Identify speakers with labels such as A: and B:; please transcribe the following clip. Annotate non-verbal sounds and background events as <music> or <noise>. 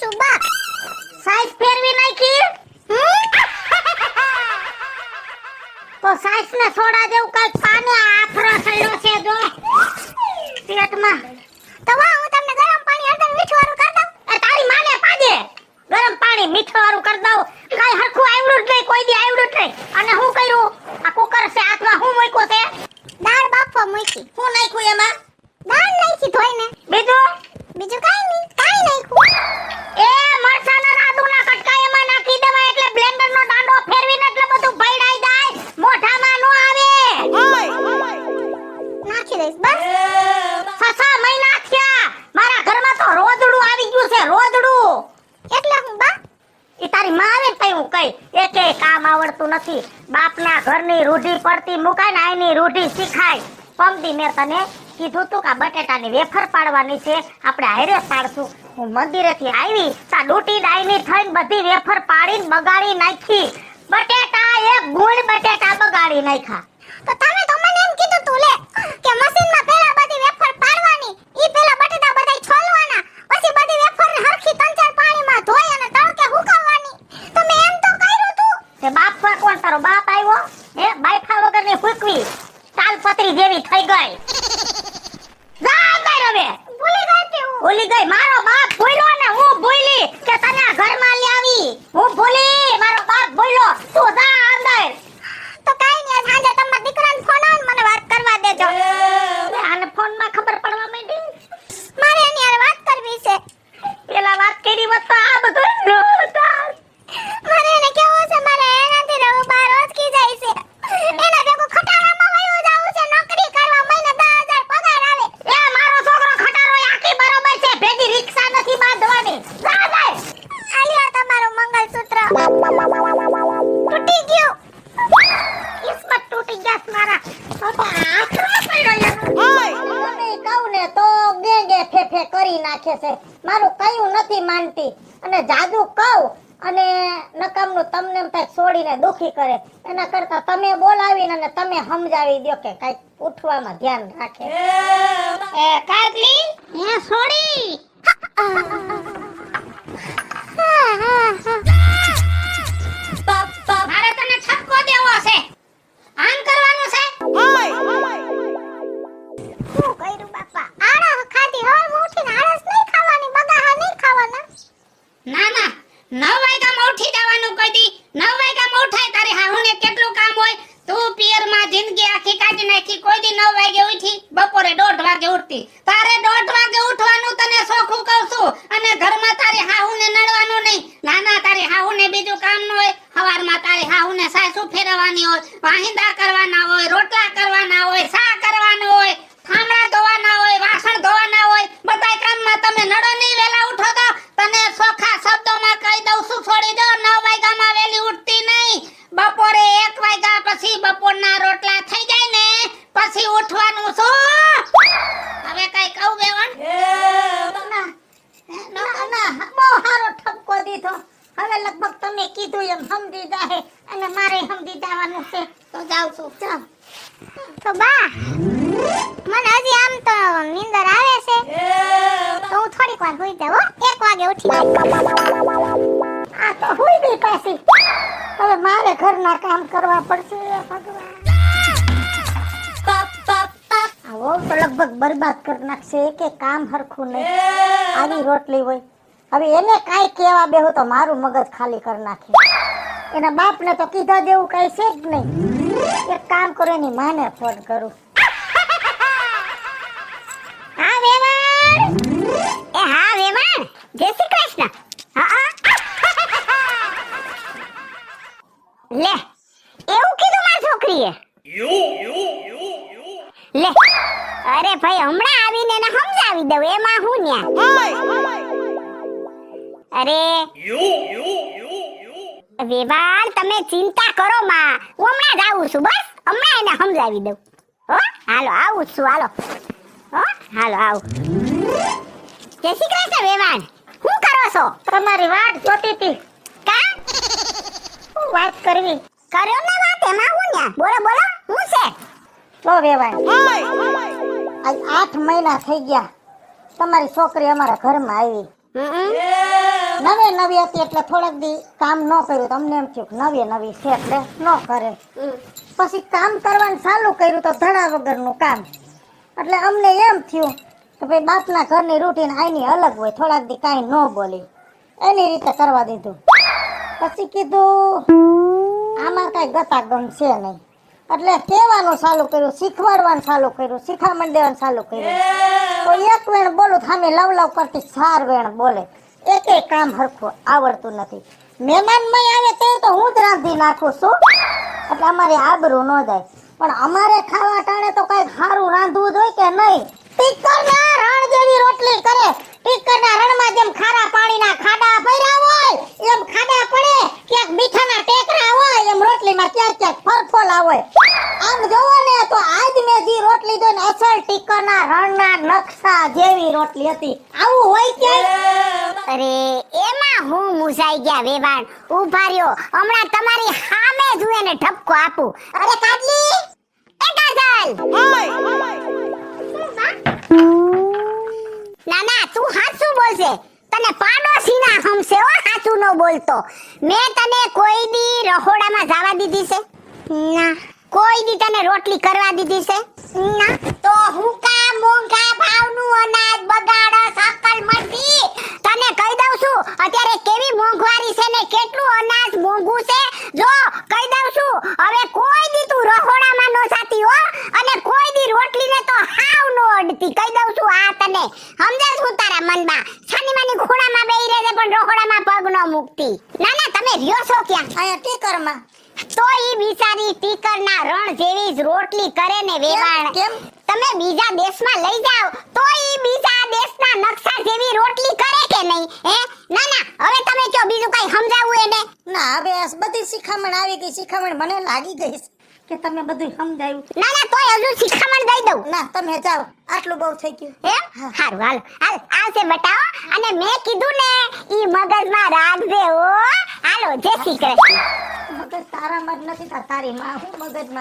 A: છું સાઈઝ ફેરવી નાખી? તો સાઈઝ ને છોડા જેવું કંઈક પાને આફરો સડ્યો છે જો. પેટમાં તો વા હું તમને ગરમ પાણી હળદર મીઠું વાળું કરી દઉં એ તારી માને પાજે ગરમ પાણી મીઠું વાળું કરી દઉં કઈ હરખું આવડું જ નહીં કોઈ દી આવડું જ નહીં અને હું કર્યું આ કુકર છે હાથમાં હું મૂક્યું છે દાળ બાફવા મૂકી હું નાખ્યું એમાં દાળ નાખી ધોઈને બીજું બીજું કાઈ નહીં કાઈ નાખ્યું એ મરચાના રાદુના કટકા એમાં નાખી દેવા એટલે બ્લેન્ડરનો દાંડો ફેરવીને એટલે બધું ભઈડાઈ જાય મોઢામાં નો આવે નાખી દઈશ બસ સસા મહિના થયા મારા ઘરમાં તો રોદડું આવી ગયું છે રોદડું એટલે હું બા ઈ તારી માં આવે ને તઈ હું કઈ એકે આવડતું નથી. બાપના ઘરની રૂઢી પડતી મુકાય ને આઈની રૂઢી શીખાય. પમદી, મેં તને કીધું તું કે બટેટાની વેફર પાડવાની છે. આપણે હારે પાડશું. હું મંદિરેથી આવી, તા ડૂટી ડાઈની થઈને બધી વેફર પાડીને બગાડી નાખી. બટેટા એક ગુણ બટેટા બગાડી નાખ્યા તો તમે તો મને એમ કીધું તું લે કે મશીનમાં પહેલા બધી વેફર પાડવાની ઈ પહેલા બટેટા બધાય છોલવાના પછી બધી વેફર ને હરખી ત્રણ ચાર પાણીમાં ધોઈ અને તડકે હુકવવાની તો મેં એમ તો કર્યું બાપ પર કોણ? તારો બાપ આવ્યો? હે? બાયફા વગરની ફૂકવી. તાલપત્રી જેવી થઈ ગઈ. જા ગઈ હવે. ભૂલી ગઈ તે હું. ભૂલી ગઈ. મારો બાપ ભૂલ્યો ને હું ભૂલી કે તને ઘરમાં લાવી હું છે. મારું કયું નથી માનતી. અને જાદુ કહું અને નકામનું તમને એમ થાય છોડીને દુખી કરે. એના કરતા તમે બોલાવીને અને તમે સમજાવી દો કે કંઈક ઉઠવામાં ધ્યાન રાખે. એ છોડી. <laughs>
B: તારે દોઢ વાગે ઉઠવાનું તને સોખું કહું છું. અને ઘરમાં તારી હાહુને નડવાનું નહીં. નાના તારી હાહુને બીજું કામ ન હોય. સવારમાં તારી હાહુને સાસુ ફેરવવાની હોય, વાહિંદા કરવાના હોય, રોટલા કરવાના હોય સા કરવાનો હોય થામડા ધોવાના હોય, વાસણ ધોવાના હોય, બધાય કામમાં તમે નડો નહીં વેલા ઉઠો તો. તને સોખા શબ્દોમાં કહી દઉં છું, છોડી દો. નવ વાગ્યામાં વેલી ઉઠતી નહીં. બપોરે એક વાગ્યા પછી બપોરના રોટલા થઈ જાય ને, પછી ઉઠવાનું શું કઈ કહું
A: ના ના ના બહુ સારો ઠપકો દીધો. હવે લગભગ તમે કીધું એમ સમજી જાહે અને મારે સમજી જવાનું છે.
B: તો જાઉં છું.
A: ચાલ. તો બા મને હજી આમ તો નીંદર આવે છે. તો હું થોડીક વાર જાઉં હો. એક વાગે ઉઠી. આ તો હુઈ ગઈ પાછી. હવે મારે ઘરના કામ કરવા પડશે ભગવાન. આ તો લગભગ બરબાદ કરી નાખશે. કે કામ હરખું નહીં. આવી રોટલી હોય. હવે એને કાંઈ કહેવા બેહું તો મારું મગજ ખાલી કરી નાખે. એના બાપને તો કીધા દેવું કઈ છે જ નહીં. એક કામ કરો, એની માને ફોન કરું. એ હા, વેવાણ. જય શ્રી કૃષ્ણ. લે, એવું કીધું મારી છોકરીએ? લે. અરે ભાઈ હમણાં આવીને એને સમજાવી દઉં એમાં હું ન્યા? અરે વેવાણ તમે ચિંતા કરો માં. હું હમણાં જ આવું છું બસ. હમણાં એને સમજાવી દઉં. હો? હાલો આવું છું હાલો. હો? હાલો આવું. જય શ્રી કૃષ્ણ વેવાણ શું કરો છો? તમારી વાત જોતી હતી. કા? શું વાત કરવી. કર્યો ને વાત એમાં હું ન્યા? બોલો બોલો હું છે? લો વેવાય. આજ આઠ મહિના થઈ ગયા. તમારી છોકરી અમારા ઘરમાં આવી. નવે નવી હતી એટલે થોડાક દી કામ ન કર્યું તો અમને એમ થયું કે નવી નવી છે એટલે ન કરે. પછી કામ કરવાનું ચાલુ કર્યું તો ધડા વગરનું કામ. એટલે અમને એમ થયું કે ભાઈ બાપના ઘરની રૂટીન આની અલગ હોય થોડાક દી કાંઈ ન બોલી. એની રીતે કરવા દીધું. પછી કીધું આમાં કાંઈ ગતાગમ છે નહીં. એટલે કહેવાનું ચાલુ કર્યું, શીખવાડવાનું ચાલુ કર્યું શીખામણ દેવાનું ચાલુ કર્યું. તો એક વેણ બોલું થામે લવ લવ કરતી ચાર વેણ બોલે. એક એક કામ હરખું આવડતું નથી. મહેમાન મય આવે તે તો હું જ રાંધી નાખું છું. એટલે અમારે આબરૂ ન જાય. પણ અમારે ખાવા ટાણે તો કઈ સારું રાંધવું જોઈએ કે નહીં? ટીકરના રણ જેવી રોટલી કરે. ટીકરના રણમાં જેમ ખારા પાણીના ખાડા ભર્યા હોય, એમ ખાડા પડે. ક્યાંક મીઠાના ટેક ક્યાંક ક્યાંક ફરફોલા હોય આમ જોવો ને તો આજ મેં જે રોટલી જોઈને અસલ ટીકરના રણના નકશા જેવી રોટલી હતી. આવું હોય કે
C: અરે એમાં હું મુસાઈ ગયા વેવાણ. ઊભા રહ્યો. હમણાં તમારી સામે જુએ ને ઠપકો આપું.
A: અરે કાજલી!
C: એ કાજલ ના ના તું હાસું બોલશે? તને પાડોશીના હમસે ઓ હાચું ન બોલતો. મેં તને કોઈ દી રહોડામાં જવા દીધી છે? ના. કોઈ દી તને રોટલી કરવા દીધી છે? ના. તો હું કા મોંઘા ભાવનું અનાજ બગાડો સકલ મરતી તને કહી દઉં છું અત્યારે કેવી મોંઘવારી છે ને કેટલું અનાજ મોંઘું છે જો કહી દઉં છું હવે કોઈ દી તું રહોડામાં નો જાતી હો અને કોઈ દી રોટલીને તો હાવ નો અડતી કહી દઉં છું આ તને સમજાય છું તારા મનમાં છાની માની ખૂણામાં બેહી રહે છે પણ રહોડામાં પગ નો મૂકતી ના ના તમે રહ્યો છો ક્યાં?
A: અહીંયા ટીકરમાં.
C: તો ઈ બિચારી ટીકરના રણ જેવી જ રોટલી કરે ને વેવાણ.
A: કેમ?
C: તમે બીજા દેશમાં લઈ જાઓ તો ઈ બીજા દેશના નકશા જેવી રોટલી કરે કે નહીં? હે? ના ના હવે તમે કયો બીજું કઈ સમજાવું એને?
A: ના હવે બધી શિખામણ આવી ગઈ શિખામણ મને લાગી ગઈ કે તમે બધું સમજાયું.
C: ના ના તોય હજુ શિખામણ દઈ દઉં.
A: ના તમે જાઓ આટલું બહુ થઈ ગયું.
C: એમ હારું હાલ હાલ આવશે બટાવો. અને મેં કીધું ને ઈ મગજમાં રાખજે ઓ હાલો જય શ્રી કૃષ્ણ.
A: મગજ તારા જ નથી તારમાં હું મગજમાં.